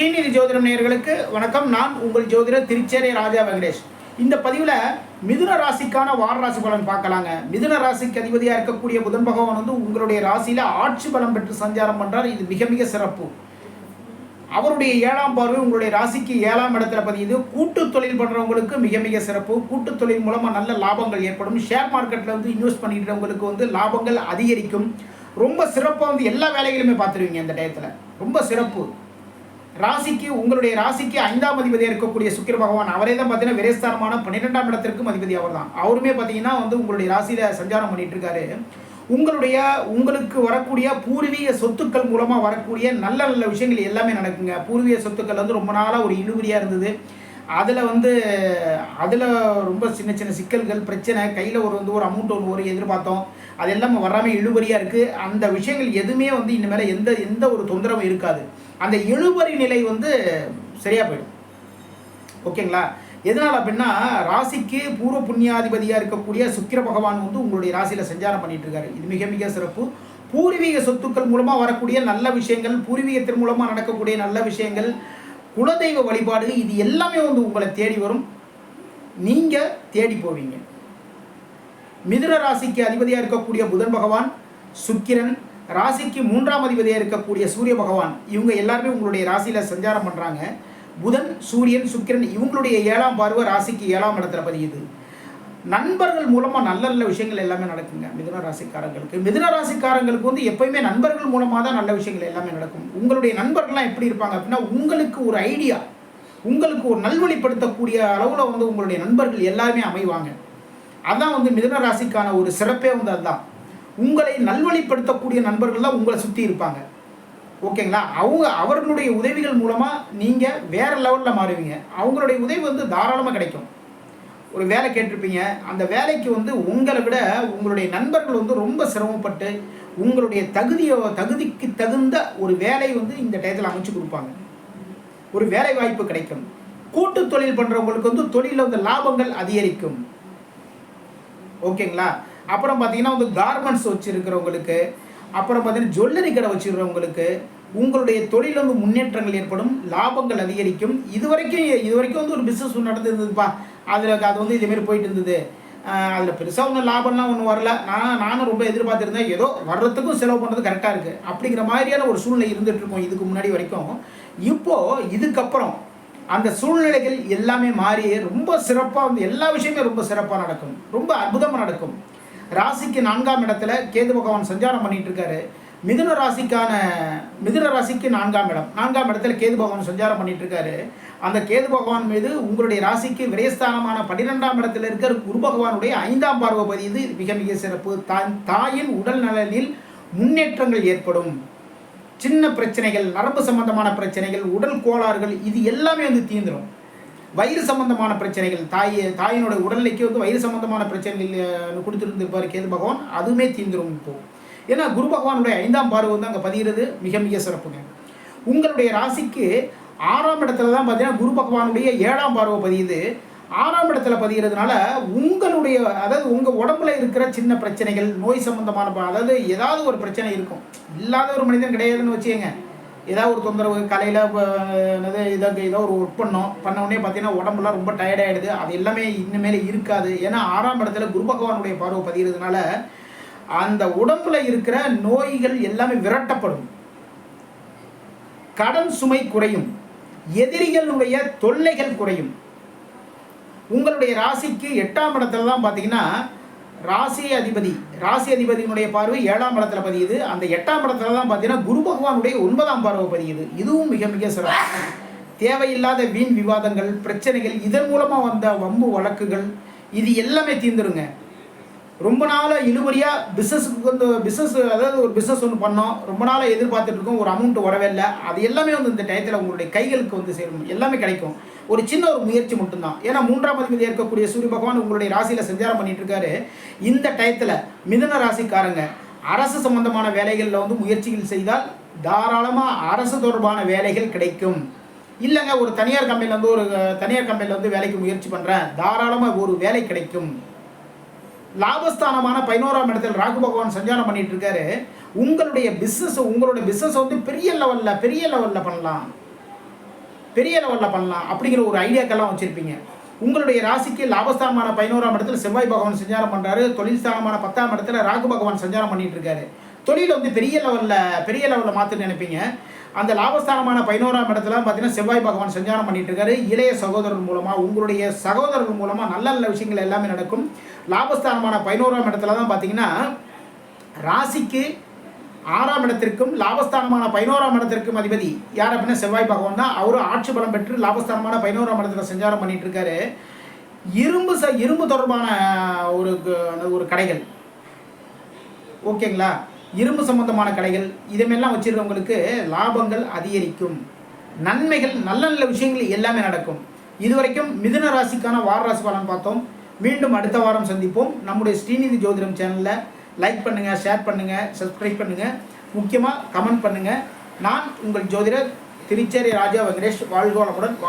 ஸ்ரீநிதி ஜோதிடம் நேயர்களுக்கு வணக்கம். நான் உங்கள் ஜோதிடர் திருச்சேரி ராஜா வெங்கடேஷ். இந்த பதிவில் மிதுன ராசிக்கான வார ராசி பலன் பார்க்கலாங்க. மிதுன ராசிக்கு அதிபதியாக இருக்கக்கூடிய புதன் பகவான் வந்து உங்களுடைய ராசியில் ஆட்சி பலம் பெற்று சஞ்சாரம் பண்ணுறார் இது மிக மிக சிறப்பு. அவருடைய ஏழாம் பார்வை உங்களுடைய ராசிக்கு ஏழாம் இடத்துல பதியுது. கூட்டு தொழில் பண்ணுறவங்களுக்கு மிக மிக சிறப்பு. கூட்டு தொழில் மூலமாக நல்ல லாபங்கள் ஏற்படும். ஷேர் மார்க்கெட்டில் வந்து இன்வெஸ்ட் பண்ணிக்கிறவங்களுக்கு வந்து லாபங்கள் அதிகரிக்கும். ரொம்ப சிறப்பாக வந்து எல்லா வேலைகளுமே பார்த்துருவீங்க இந்த டயத்தில். ரொம்ப சிறப்பு. ராசிக்கு உங்களுடைய ராசிக்கு ஐந்தாம் அதிபதியாக இருக்கக்கூடிய சுக்கிர பகவான் அவரே தான் பார்த்தீங்கன்னா விரைஸ்தானமான பன்னிரெண்டாம் இடத்திற்கும் அதிபதி அவர் தான் அவருமே பார்த்தீங்கன்னா வந்து உங்களுடைய ராசியில் சஞ்சாரம் பண்ணிட்டு இருக்காரு உங்களுடைய உங்களுக்கு வரக்கூடிய பூர்வீக சொத்துக்கள் மூலமாக வரக்கூடிய நல்ல நல்ல விஷயங்கள் எல்லாமே நடக்குங்க. பூர்வீக சொத்துக்கள் வந்து ரொம்ப நாளாக ஒரு இழுபறியாக இருந்தது. அதில் வந்து அதில் ரொம்ப சின்ன சின்ன சிக்கல்கள் பிரச்சனை கையில் ஒரு வந்து ஒரு அமௌண்ட் ஒன்று ஒரு எதிர்பார்த்தோம். அது எல்லாமே வராமல் இழுபறியாக இருக்குது அந்த விஷயங்கள் எதுவுமே வந்து இனிமேல் எந்த எந்த ஒரு தொந்தரவும் இருக்காது. அந்த இழுபறி நிலை வந்து சரியாக போயிடும். ஓகேங்களா? எதனால் அப்படின்னா ராசிக்கு பூர்வ புண்ணியாதிபதியாக இருக்கக்கூடிய சுக்கிர பகவான் வந்து உங்களுடைய ராசியில் சஞ்சாரம் பண்ணிட்டு இருக்காரு. இது மிக மிக சிறப்பு. பூர்வீக சொத்துக்கள் மூலமாக வரக்கூடிய நல்ல விஷயங்கள் பூர்வீகத்தின் மூலமாக நடக்கக்கூடிய நல்ல விஷயங்கள் குலதெய்வ வழிபாடு இது எல்லாமே வந்து உங்களை தேடி வரும். நீங்கள் தேடி போவீங்க. மிதுர ராசிக்கு அதிபதியாக இருக்கக்கூடிய புதன் பகவான் சுக்கிரன் ராசிக்கு மூன்றாம் அதிபதியாக இருக்கக்கூடிய சூரிய பகவான் இவங்க எல்லாருமே உங்களுடைய ராசியில் சஞ்சாரம் பண்ணுறாங்க புதன் சூரியன் சுக்கிரன் இவங்களுடைய ஏழாம் பார்வை ராசிக்கு ஏழாம் இடத்துல பதியுது. நண்பர்கள் மூலமாக நல்ல நல்ல விஷயங்கள் எல்லாமே நடக்குங்க. மிதுன ராசிக்காரங்களுக்கு. மிதுன ராசிக்காரங்களுக்கு வந்து எப்பயுமே நண்பர்கள் மூலமாக தான் நல்ல விஷயங்கள் எல்லாமே நடக்கும். உங்களுடைய நண்பர்கள்லாம் எப்படி இருப்பாங்க அப்படின்னா உங்களுக்கு ஒரு ஐடியா உங்களுக்கு ஒரு நல்வழிப்படுத்தக்கூடிய அளவில் வந்து உங்களுடைய நண்பர்கள் எல்லாருமே அமைவாங்க. அதான் வந்து மிதுன ராசிக்கான ஒரு சிறப்பே வந்து அதுதான். உங்களை நல்வழிப்படுத்தக்கூடிய நண்பர்கள் தான் உங்களை சுற்றி இருப்பாங்க. ஓகேங்களா? அவங்க அவர்களுடைய உதவிகள் மூலமாக நீங்கள் வேறு லெவலில் மாறுவீங்க. அவங்களுடைய உதவி வந்து தாராளமாக கிடைக்கும். ஒரு வேலை கேட்டிருப்பீங்க. அந்த வேலைக்கு வந்து உங்களை விட உங்களுடைய நண்பர்கள் வந்து ரொம்ப சிரமப்பட்டு உங்களுடைய தகுதியோ தகுதிக்கு தகுந்த ஒரு வேலை வந்து இந்த டயத்தில் அமைச்சு கொடுப்பாங்க. ஒரு வேலை வாய்ப்பு கிடைக்கும். கூட்டு தொழில் பண்ணுறவங்களுக்கு வந்து தொழிலில் வந்து லாபங்கள் அதிகரிக்கும். ஓகேங்களா? அப்புறம் பார்த்தீங்கன்னா வந்து கார்மெண்ட்ஸ் வச்சுருக்கிறவங்களுக்கு அப்புறம் பார்த்தீங்கன்னா ஜுவல்லரி கடை வச்சுருக்கிறவங்களுக்கு உங்களுடைய தொழில் வந்து முன்னேற்றங்கள் ஏற்படும் லாபங்கள் அதிகரிக்கும். இது வரைக்கும் இது வரைக்கும் வந்து ஒரு பிஸ்னஸ் நடந்துருந்ததுப்பா அதில் அது வந்து இதேமாரி போயிட்டு இருந்தது. அதில் பெருசாக ஒன்றும் லாபம்லாம் ஒன்றும் வரல. நான் நானும் ரொம்ப எதிர்பார்த்துருந்தேன் ஏதோ வர்றதுக்கும் செலவு பண்ணுறது கரெக்டாக இருக்குது அப்படிங்கிற மாதிரியான ஒரு சூழ்நிலை இருந்துகிட்ருக்கோம் இதுக்கு முன்னாடி வரைக்கும். இப்போது இதுக்கப்புறம் அந்த சூழ்நிலைகள் எல்லாமே மாறி ரொம்ப சிறப்பாக வந்து எல்லா விஷயமே ரொம்ப சிறப்பாக நடக்கும். ரொம்ப அற்புதமாக நடக்கும். ராசிக்கு நான்காம் இடத்துல கேது பகவான் சஞ்சாரம் பண்ணிகிட்டு இருக்காரு. மிதுன ராசிக்கான மிதுன ராசிக்கு நான்காம் இடம். நான்காம் இடத்துல கேது பகவான் சஞ்சாரம் பண்ணிட்டு இருக்காரு அந்த கேது பகவான் மீது உங்களுடைய ராசிக்கு விரயஸ்தானமான பன்னிரெண்டாம் இடத்துல இருக்கிற குரு பகவானுடைய ஐந்தாம் பார்வை பதிவு மிக மிக சிறப்பு. தான் தாயின் உடல் நலனில் முன்னேற்றங்கள் ஏற்படும். சின்ன பிரச்சனைகள் நரம்பு சம்பந்தமான பிரச்சனைகள் உடல் கோளாறுகள் இது எல்லாமே வந்து தீந்துடும் வயிறு சம்பந்தமான பிரச்சனைகள் தாய் தாயினுடைய உடல்நிலைக்கு வந்து வயிறு சம்பந்தமான பிரச்சனைகள் கொடுத்துருந்துருப்பார் கேது பகவான் அதுவுமே தீந்துடும் இப்போது ஏன்னா குரு பகவானுடைய ஐந்தாம் பார்வை வந்து அங்கே பதிகிறது மிக மிக சிறப்புங்க. உங்களுடைய ராசிக்கு ஆறாம் இடத்துல தான் பார்த்தீங்கன்னா குரு பகவானுடைய ஏழாம் பார்வை பதியுது. ஆறாம் இடத்துல பதிகிறதுனால உங்களுடைய அதாவது உங்கள் உடம்புல இருக்கிற சின்ன பிரச்சனைகள் நோய் சம்பந்தமான அதாவது ஏதாவது ஒரு பிரச்சனை இருக்கும். இல்லாத ஒரு மனிதன் கிடையாதுன்னு வச்சுக்கோங்க. ஏதாவது ஒரு தொந்தரவு கலையில் என்னது இதாக ஏதோ ஒரு ஒர்க் பண்ணோம். பண்ண உடனே பார்த்தீங்கன்னா உடம்புலாம் ரொம்ப டயர்டாகிடுது அது எல்லாமே இனிமேல் இருக்காது. ஏன்னா ஆறாம் இடத்துல குரு பகவானுடைய பார்வை பதிகிறதுனால அந்த உடம்புல இருக்கிற நோய்கள் எல்லாமே விரட்டப்படும். கடன் சுமை குறையும். எதிரிகளுடைய தொல்லைகள் குறையும். உங்களுடைய ராசிக்கு எட்டாம் இடத்துல தான் பார்த்தீங்கன்னா ராசி அதிபதி ராசி அதிபதியினுடைய பார்வை ஏழாம் இடத்துல பதியுது. அந்த எட்டாம் இடத்துல தான் பார்த்தீங்கன்னா குரு பகவானுடைய ஒன்பதாம் பார்வை பதியுது. இதுவும் மிக மிக சிறப்பு. தேவையில்லாத வீண் விவாதங்கள் பிரச்சனைகள் இதன் மூலமாக வந்த வம்பு வழக்குகள் இது எல்லாமே தீர்ந்துருங்க. ரொம்ப நாளாக இழுபறியாக பிஸ்னஸுக்கு வந்து பிஸ்னஸ் அதாவது ஒரு பிஸ்னஸ் ஒன்று பண்ணோம். ரொம்ப நாளாக எதிர்பார்த்துட்டு இருக்கோம். ஒரு அமௌண்ட் வரவே இல்லை. அது எல்லாமே வந்து இந்த டயத்தில் உங்களுடைய கைகளுக்கு வந்து சேரும். எல்லாமே கிடைக்கும். ஒரு சின்ன ஒரு முயற்சி மட்டும்தான். ஏன்னா மூன்றாம் அதிபதி இருக்கக்கூடிய சூரிய பகவான் உங்களுடைய ராசியில் சஞ்சாரம் பண்ணிட்டு இருக்காரு. இந்த டயத்தில் மிதன ராசிக்காரங்க அரசு சம்பந்தமான வேலைகளில் வந்து முயற்சிகள் செய்தால் தாராளமாக அரசு தொடர்பான வேலைகள் கிடைக்கும். இல்லைங்க ஒரு தனியார் கம்பெனியில் வந்து ஒரு தனியார் கம்பெனியில் வந்து வேலைக்கு முயற்சி பண்ணுறேன் தாராளமாக ஒரு வேலை கிடைக்கும். லாபஸ்தானமான பதினோராம் இடத்தில் ராகு பகவான் சஞ்சாரம் பண்ணிட்டு இருக்காரு. உங்களுடைய பிஸ்னஸ் உங்களுடைய பிஸ்னஸ் வந்து பெரிய லெவலில் பெரிய லெவலில் பண்ணலாம். பெரிய லெவலில் பண்ணலாம் அப்படிங்கிற ஒரு ஐடியாக்கெல்லாம் வச்சுருப்பீங்க. உங்களுடைய ராசிக்கு லாபஸ்தானமான பதினோராம் இடத்துல செவ்வாய் பகவான் சஞ்சாரம் பண்ணுறாரு தொழில் ஸ்தானமான பத்தாம் இடத்துல ராகு பகவான் சஞ்சாரம் பண்ணிட்டு இருக்காரு. தொழில் வந்து பெரிய லெவலில் பெரிய லெவலில் மாற்ற நினைப்பீங்க. அந்த லாபஸ்தானமான பதினோராம் இடத்துல பார்த்தீங்கன்னா செவ்வாய் பகவான் சஞ்சாரம் பண்ணிட்டு இருக்காரு. இளைய சகோதரர் மூலமாக உங்களுடைய சகோதரர் மூலமாக நல்ல நல்ல விஷயங்கள் எல்லாமே நடக்கும். லாபஸ்தானமான பதினோராம் இடத்துல தான் பார்த்தீங்கன்னா ராசிக்கு ஆறாம் இடத்திற்கும் லாபஸ்தானமான பதினோராம் இடத்திற்கும் அதிபதி யார் அப்படின்னா செவ்வாய் பகவான் தான். அவரும் ஆட்சி பலம் பெற்று லாபஸ்தானமான பதினோராம் இடத்துல சஞ்சாரம் பண்ணிட்டு இருக்காரு. இரும்பு ச இரும்பு தொடர்பான ஒரு க- ஒரு கடைகள். ஓகேங்களா? இரும்பு சம்பந்தமான கடைகள் இதமெல்லாம் வச்சிருக்கவங்களுக்கு லாபங்கள் அதிகரிக்கும். நன்மைகள் நல்ல நல்ல விஷயங்கள் எல்லாமே நடக்கும். இதுவரைக்கும் மிதுன ராசிக்கான வார ராசி பலன் பார்த்தோம். மீண்டும் அடுத்த வாரம் சந்திப்போம். நம்முடைய ஸ்ரீநிதி ஜோதிடம் சேனலில் லைக் பண்ணுங்கள் ஷேர் பண்ணுங்கள் சப்ஸ்கிரைப் பண்ணுங்கள் முக்கியமாக கமெண்ட் பண்ணுங்கள் நான் உங்கள் ஜோதிடர் திருச்சேரி ராஜா வெங்கடேஷ். வாழ்கோளமுடன் வாழ்